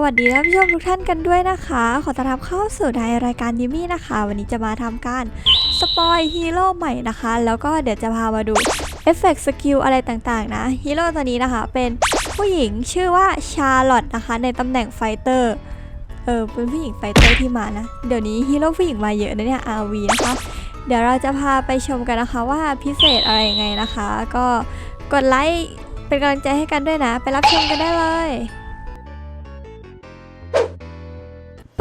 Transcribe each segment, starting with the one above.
สวัสดีท่านผู้ชมทุกท่านกันด้วยนะคะ ขอต้อนรับเข้าสู่ในรายการดิมี่นะคะ วันนี้จะมาทำการสปอยฮีโร่ใหม่นะคะ แล้วก็เดี๋ยวจะพามาดูเอฟเฟกต์สกิลอะไรต่างๆนะฮีโร่ตัวนี้นะคะเป็นผู้หญิงชื่อว่าชาร์ลอตนะคะ ในตำแหน่งไฟเตอร์เออเป็นผู้หญิงไฟเตอร์ที่มานะ เดี๋ยวนี้ฮีโร่ผู้หญิงมาเยอะนะเนี่ย RV นะคะเดี๋ยวเราจะพาไปชมกันนะคะว่าพิเศษอะไรยังไงนะคะ ก็กดไลค์เป็นกำลังใจให้กันด้วยนะ ไปรับชมกันได้เลย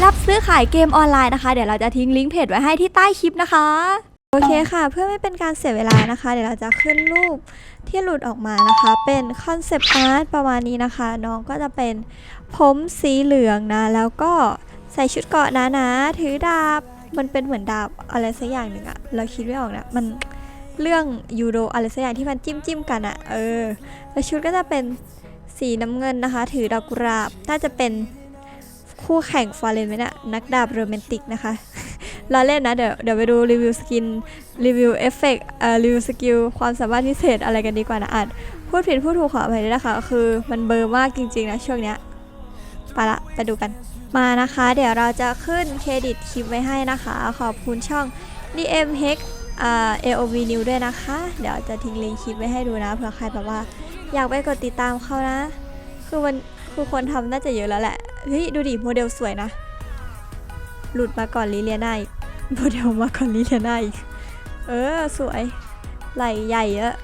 รับซื้อขายเกมออนไลน์นะคะ เดี๋ยวเราจะทิ้งลิงก์เพจไว้ให้ที่ใต้คลิปนะคะ โอเคค่ะ เพื่อไม่เป็นการเสียเวลานะคะ เดี๋ยวเราจะขึ้นรูปที่หลุดออกมานะคะ เป็นคอนเซปต์อาร์ตประมาณนี้นะคะ น้องก็จะเป็นผมสีเหลืองนะ แล้วก็ใส่ชุดเกาะหนาๆถือดาบ มันเป็นเหมือนดาบอะไรสักอย่างหนึ่งอะเราคิดไม่ออกนะ มันเรื่องยูโดอะไรสักอย่างที่มันจิ้มจิ้มๆกันอะเออ แล้วชุดก็จะเป็นสีน้ำเงินนะคะ ถือดอกกุหลาบน่าจะเป็น คู่แข่งฟาเรนไหมเนะนักดาบโรแมนติกนะคะเราเล่นนะ เดี๋ยวเดี๋ยวไปดูรีวิวสกิน รีวิวเอฟเฟกต์เอ่อรีวิวสกิล ความสามารถพิเศษอะไรกันดีกว่านะอาจพูดผิดพูดถูกขออภัยด้วยนะคะ คือมันเบอร์มากจริง ๆ นะ ช่วงเนี้ยไปละไปดูกันมานะคะ เดี๋ยวเราจะขึ้นเครดิตคลิปไว้ให้นะคะ ขอบคุณช่อง DM h e x อ่า AOV New ด้วยนะคะ เดี๋ยวจะทิ้งลิงก์คลิปไว้ให้ดูนะเผื่อใครแบบว่า อยากไปกดติดตามเขานะ คือมันคือคนทำน่าจะเยอะแล้วแหละ เฮ้ย ดูดิ โมเดลสวยนะ หลุดมาก่อนลิเลียนาอีกโมเดลมาก่อนลิเลียนาอีก เออ สวย ไหลใหญ่เยอะ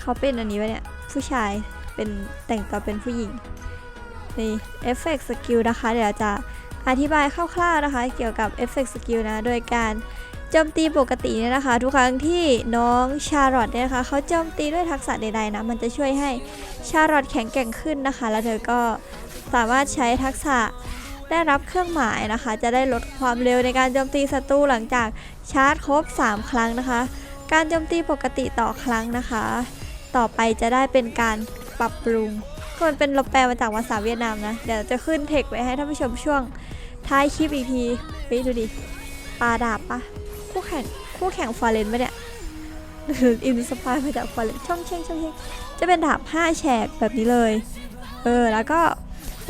เขาเป็นอันนี้วะเนี่ย ผู้ชายเป็นแต่งตัวเป็นผู้หญิง นี่เอฟเฟกต์สกิลนะคะ เดี๋ยวจะอธิบายคร่าวๆนะคะ เกี่ยวกับเอฟเฟกต์สกิลนะ โดยการโจมตีปกติเนี่ยนะคะ ทุกครั้งที่น้องชาร์ลอตเนี่ยนะคะเขาโจมตีด้วยทักษะใดๆนะ มันจะช่วยให้ชาร์ลอตแข็งแกร่งขึ้นนะคะ แล้วเธอก็ สามารถใช้ทักษะได้รับเครื่องหมายนะคะ จะได้ลดความเร็วในการโจมตีศัตรูหลังจากชาร์จครบ 3 ครั้งนะคะ การโจมตีปกติต่อครั้งนะคะ ต่อไปจะได้เป็นการปรับปรุงก็มันเป็นเราแปลมาจากภาษาเวียดนามนะ เดี๋ยวจะขึ้นเทคไว้ให้ท่านผู้ชมช่วงท้ายคลิปอีกทีไปดูดิปลาดาบปะคู่แข่งคู่แข่งฟาเรนปะเนี่ยหรืออินสปายมาจากฟาเรนช่องเช่งช่องเช่งจะเป็นดาบ 5 แฉกแบบนี้เลย เออแล้วก็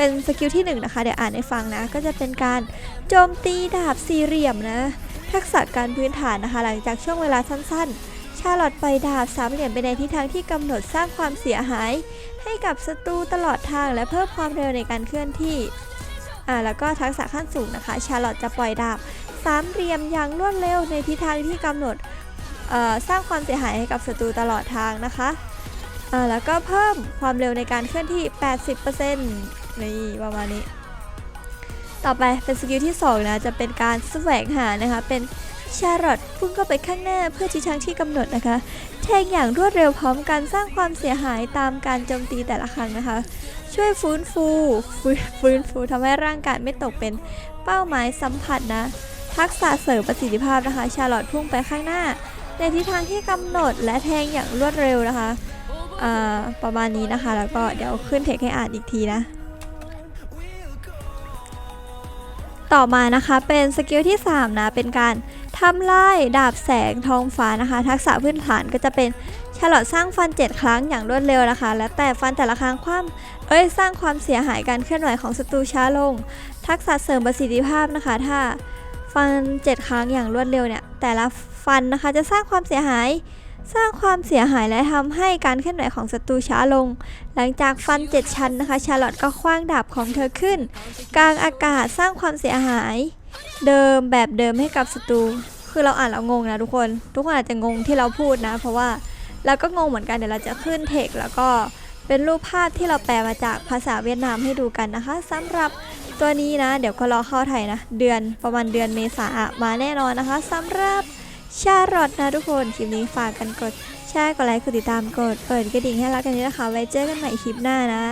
เป็นสกิลที่1นนะคะเดี๋ยวอ่านให้ฟังนะ ก็จะเป็นการโจมตีดาบสี่เหลี่ยมนะ ทักษะการพื้นฐานนะคะ หลังจากช่วงเวลาสั้นๆ ชาลอตปล่อยดาบสามเหลี่ยมไปในทิศทางที่กำหนดสร้างความเสียหาย ให้กับศัตรูตลอดทางและเพิ่มความเร็วในการเคลื่อนที่อ่าแล้วก็ทักษะขั้นสูงนะคะ ชาลอตจะปล่อยดาบสามเหลี่ยมอย่างรวดเร็วในทิศทางที่กำหนดสร้างความเสียหายให้กับศัตรูตลอดทางนะคะอ่าแล้วก็เพิ่มความเร็วในการเคลื่อนที่ 80% นี่ประมาณนี้ ต่อไปเป็นสกิลที่สองนะ จะเป็นการแสวงหานะคะ เป็นชาร์ลอตพุ่งเข้าไปข้างหน้าเพื่อทิศทางที่กำหนดนะคะ แทงอย่างรวดเร็วพร้อมกันสร้างความเสียหายตามการโจมตีแต่ละครั้งนะคะ ช่วยฟื้นฟูฟื้นฟื้นฟูทำให้ร่างกายไม่ตกเป็นเป้าหมายสัมผัสนะ ทักษะเสริมประสิทธิภาพนะคะ ชาร์ลอตพุ่งไปข้างหน้าในทิศทางที่กำหนดและแทงอย่างรวดเร็วนะคะ ประมาณนี้นะคะ แล้วก็เดี๋ยวขึ้นเทคให้อ่านอีกทีนะ ต่อมานะคะเป็นสกิลที่ 3 นะ เป็นการทำลายดาบแสงทองฟ้านะคะ ทักษะพื้นฐานก็จะเป็นชาร์ลอตสร้างฟัน 7 ครั้งอย่างรวดเร็วนะคะ และแต่ฟันแต่ละครั้งความเอ้ยสร้างความเสียหายการเคลื่อนไหวของศัตรูช้าลง ทักษะเสริมประสิทธิภาพนะคะ ถ้าฟัน 7 ครั้งอย่างรวดเร็วเนี่ยแต่ละฟันนะคะจะสร้างความเสียหาย สร้างความเสียหายและทำให้การเคลื่อนไหวของศัตรูช้าลง หลังจากฟัน 7 ชั้นนะคะ ชาร์ลอตก็คว้างดาบของเธอขึ้น กลางอากาศสร้างความเสียหาย เดิมแบบเดิมให้กับศัตรู คือเราอ่านแล้วงงนะทุกคน ทุกคนอาจจะงงที่เราพูดนะ เพราะว่าเราก็งงเหมือนกันเดี๋ยวเราจะขึ้นเทคแล้วก็เป็นรูปภาพที่เราแปลมาจากภาษาเวียดนามให้ดูกันนะคะสำหรับตัวนี้นะ เดี๋ยวก็รอเข้าไทยนะ เดือนประมาณเดือนเมษามาแน่นอนนะคะสำหรับ ชาร์ลอตนะทุกคน คลิปนี้ฝากกันกดแชร์กดไลค์กดติดตามกดเปิดกระดิ่งให้รักกันด้วยนะคะ ไว้เจอกันใหม่คลิปหน้านะ